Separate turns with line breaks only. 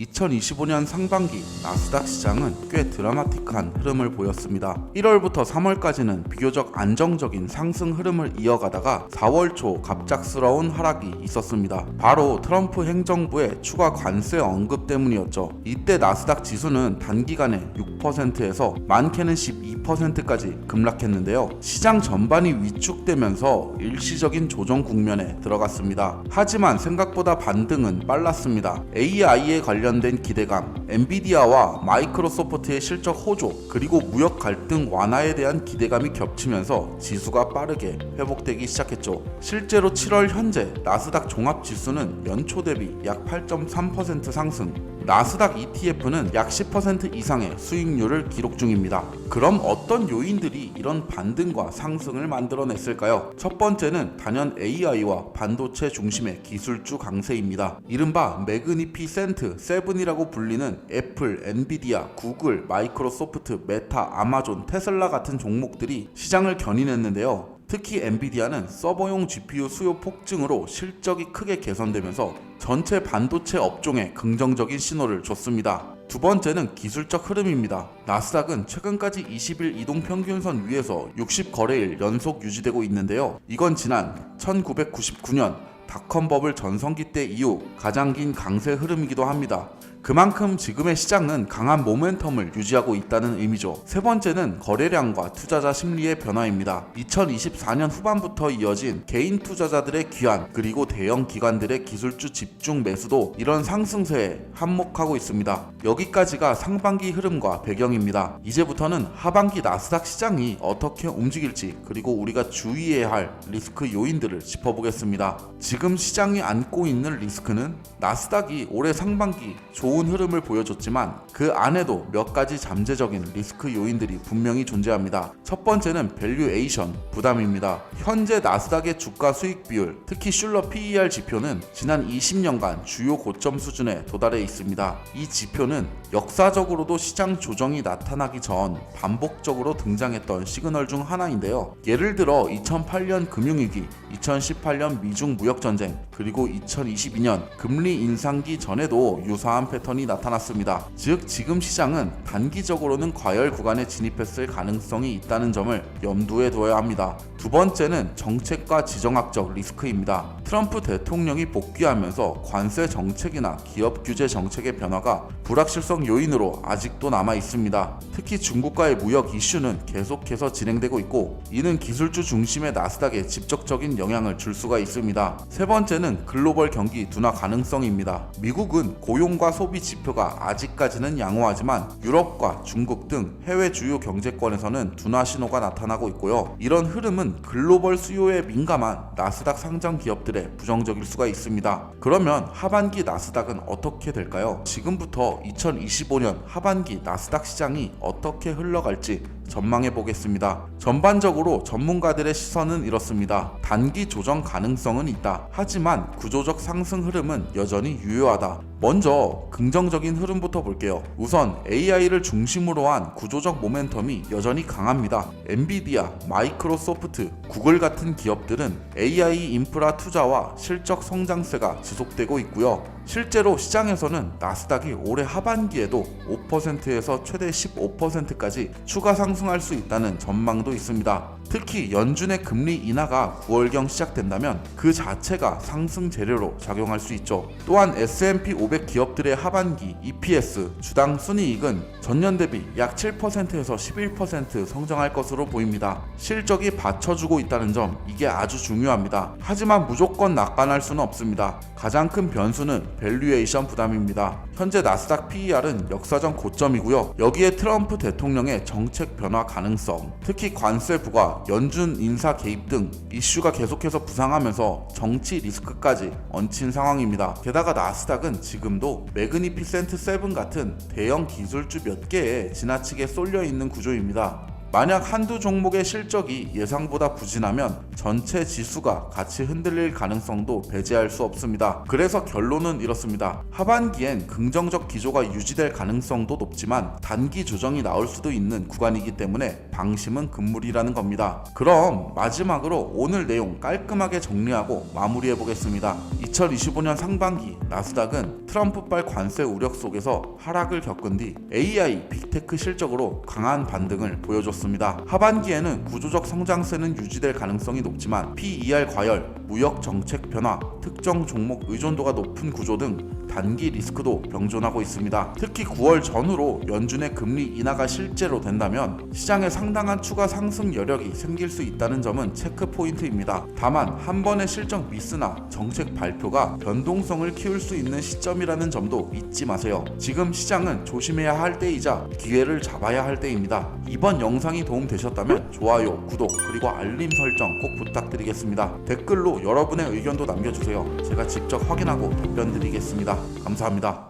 2025년 상반기 나스닥 시장은 꽤 드라마틱한 흐름을 보였습니다. 1월부터 3월까지는 비교적 안정적인 상승 흐름을 이어가다가 4월 초 갑작스러운 하락이 있었습니다. 바로 트럼프 행정부의 추가 관세 언급 때문이었죠. 이때 나스닥 지수는 단기간에 6%에서 많게는 12%까지 급락했는데요. 시장 전반이 위축되면서 일시적인 조정 국면에 들어갔습니다. 하지만 생각보다 반등은 빨랐습니다. AI에 관련 된 기대감, 엔비디아와 마이크로소프트의 실적 호조, 그리고 무역 갈등 완화에 대한 기대감이 겹치면서 지수가 빠르게 회복되기 시작했죠. 실제로 7월 현재 나스닥 종합 지수는 연초 대비 약 8.3% 상승, 나스닥 ETF는 약 10% 이상의 수익률을 기록 중입니다. 그럼 어떤 요인들이 이런 반등과 상승을 만들어냈을까요? 첫 번째는 단연 AI와 반도체 중심의 기술주 강세입니다. 이른바 매그니피센트 세븐이라고 불리는 애플, 엔비디아, 구글, 마이크로소프트, 메타, 아마존, 테슬라 같은 종목들이 시장을 견인했는데요. 특히 엔비디아는 서버용 GPU 수요 폭증으로 실적이 크게 개선되면서 전체 반도체 업종에 긍정적인 신호를 줬습니다. 두 번째는 기술적 흐름입니다. 나스닥은 최근까지 20일 이동 평균선 위에서 60거래일 연속 유지되고 있는데요. 이건 지난 1999년 닷컴 버블 전성기 때 이후 가장 긴 강세 흐름이기도 합니다. 그만큼 지금의 시장은 강한 모멘텀을 유지하고 있다는 의미죠. 세 번째는 거래량과 투자자 심리의 변화입니다. 2024년 후반부터 이어진 개인 투자자들의 귀환 그리고 대형 기관들의 기술주 집중 매수도 이런 상승세에 한몫하고 있습니다. 여기까지가 상반기 흐름과 배경입니다. 이제부터는 하반기 나스닥 시장이 어떻게 움직일지 그리고 우리가 주의해야 할 리스크 요인들을 짚어보겠습니다. 지금 시장이 안고 있는 리스크는 나스닥이 올해 상반기 좋은 흐름을 보여줬지만 그 안에도 몇 가지 잠재적인 리스크 요인들이 분명히 존재합니다. 첫 번째는 밸류에이션 부담입니다. 현재 나스닥의 주가 수익 비율, 특히 슐러 PER 지표는 지난 20년간 주요 고점 수준에 도달해 있습니다. 이 지표는 역사적으로도 시장 조정이 나타나기 전 반복적으로 등장했던 시그널 중 하나인데요. 예를 들어 2008년 금융위기, 2018년 미중 무역 전쟁, 그리고 2022년 금리 인상기 전에도 유사한 패턴 이 나타났습니다. 즉 지금 시장은 단기적으로는 과열 구간에 진입했을 가능성이 있다는 점을 염두에 둬야 합니다. 두 번째는 정책과 지정학적 리스크입니다. 트럼프 대통령이 복귀하면서 관세 정책이나 기업 규제 정책의 변화가 불확실성 요인으로 아직도 남아 있습니다. 특히 중국과의 무역 이슈는 계속해서 진행되고 있고 이는 기술주 중심의 나스닥에 직접적인 영향을 줄 수가 있습니다. 세 번째는 글로벌 경기 둔화 가능성입니다. 미국은 고용과 소비 지표가 아직까지는 양호하지만 유럽과 중국 등 해외 주요 경제권에서는 둔화 신호가 나타나고 있고요. 이런 흐름은 글로벌 수요에 민감한 나스닥 상장 기업들의 부정적일 수가 있습니다. 그러면 하반기 나스닥은 어떻게 될까요? 지금부터 2025년 하반기 나스닥 시장이 어떻게 흘러갈지 전망해 보겠습니다. 전반적으로 전문가들의 시선은 이렇습니다. 단기 조정 가능성은 있다. 하지만 구조적 상승 흐름은 여전히 유효하다. 먼저 긍정적인 흐름부터 볼게요. 우선 AI를 중심으로 한 구조적 모멘텀이 여전히 강합니다. 엔비디아, 마이크로소프트, 구글 같은 기업들은 AI 인프라 투자와 실적 성장세가 지속되고 있고요. 실제로 시장에서는 나스닥이 올해 하반기에도 5%에서 최대 15%까지 추가 상승할 수 있다는 전망도 있습니다. 특히 연준의 금리 인하가 9월경 시작된다면 그 자체가 상승 재료로 작용할 수 있죠. 또한 S&P 500 기업들의 하반기 EPS 주당 순이익은 전년 대비 약 7%에서 11% 성장할 것으로 보입니다. 실적이 받쳐주고 있다는 점 이게 아주 중요합니다. 하지만 무조건 낙관할 수는 없습니다. 가장 큰 변수는 밸류에이션 부담입니다. 현재 나스닥 PER은 역사적 고점이고요. 여기에 트럼프 대통령의 정책 변화 가능성, 특히 관세 부과, 연준 인사 개입 등 이슈가 계속해서 부상하면서 정치 리스크까지 얹힌 상황입니다. 게다가 나스닥은 지금도 매그니피센트 세븐 같은 대형 기술주 몇 개에 지나치게 쏠려 있는 구조입니다. 만약 한두 종목의 실적이 예상보다 부진하면 전체 지수가 같이 흔들릴 가능성도 배제할 수 없습니다. 그래서 결론은 이렇습니다. 하반기엔 긍정적 기조가 유지될 가능성도 높지만 단기 조정이 나올 수도 있는 구간이기 때문에 방심은 금물이라는 겁니다. 그럼 마지막으로 오늘 내용 깔끔하게 정리하고 마무리해 보겠습니다. 2025년 상반기 나스닥은 트럼프발 관세 우려 속에서 하락을 겪은 뒤 AI, 빅테크 실적으로 강한 반등을 보여줬습니다. 하반기에는 구조적 성장세는 유지될 가능성이 높지만 PER 과열, 무역 정책 변화, 특정 종목 의존도가 높은 구조 등 단기 리스크도 병존하고 있습니다. 특히 9월 전후로 연준의 금리 인하가 실제로 된다면 시장에 상당한 추가 상승 여력이 생길 수 있다는 점은 체크 포인트입니다. 다만 한 번의 실적 미스나 정책 발표가 변동성을 키울 수 있는 시점이라는 점도 잊지 마세요. 지금 시장은 조심해야 할 때이자 기회를 잡아야 할 때입니다. 이번 영상이 도움 되셨다면 좋아요, 구독, 그리고 알림 설정 꼭 부탁드리겠습니다. 댓글로 여러분의 의견도 남겨주세요. 제가 직접 확인하고 답변 드리겠습니다. 감사합니다.